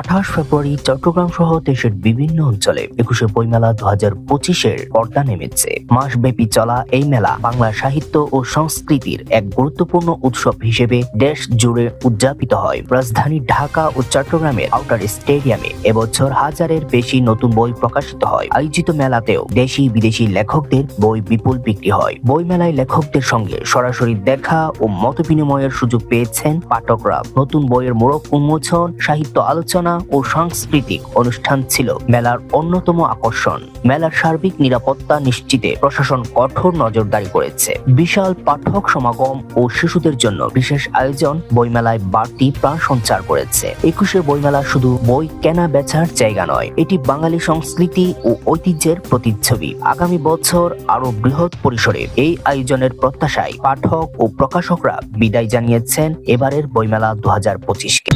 আঠাশ ফেব্রুয়ারি চট্টগ্রাম সহ দেশের বিভিন্ন অঞ্চলে একুশে বইমেলা দু হাজার পঁচিশের পর্দা নেমেছে। মাসব্যাপী চলা এই মেলা বাংলা সাহিত্য ও সংস্কৃতির এক গুরুত্বপূর্ণ উৎসব হিসেবে দেশ জুড়ে উদযাপিত হয়। রাজধানী ঢাকা ও চট্টগ্রামের আউটার স্টেডিয়ামে এবছর হাজারের বেশি নতুন বই প্রকাশিত হয়। আয়োজিত মেলাতেও দেশি বিদেশি লেখকদের বই বিপুল বিক্রি হয়। বই মেলায় লেখকদের সঙ্গে সরাসরি দেখা ও মত বিনিময়ের সুযোগ পেয়েছেন পাঠকরা। নতুন বইয়ের মোড়ক উন্মোচন, সাহিত্য আলোচনা ও সাংস্কৃতিক অনুষ্ঠান ছিল মেলার অন্যতম আকর্ষণ। মেলার সার্বিক নিরাপত্তা নিশ্চিতে প্রশাসন কঠোর নজরদারি করেছে। বিশাল পাঠক সমাগম ও শিশুদের জন্য বিশেষ আয়োজন বইমেলায় বাড়তি প্রাণ সঞ্চার করেছে। একুশের বইমেলা শুধু বই কেনা বেচার জায়গা নয়, এটি বাঙালি সংস্কৃতি ও ঐতিহ্যের প্রতিচ্ছবি। আগামী বছর আরও বৃহৎ পরিসরে এই আয়োজনের প্রত্যাশায় পাঠক ও প্রকাশকরা বিদায় জানিয়েছেন এবারের বইমেলা দু হাজার পঁচিশকে।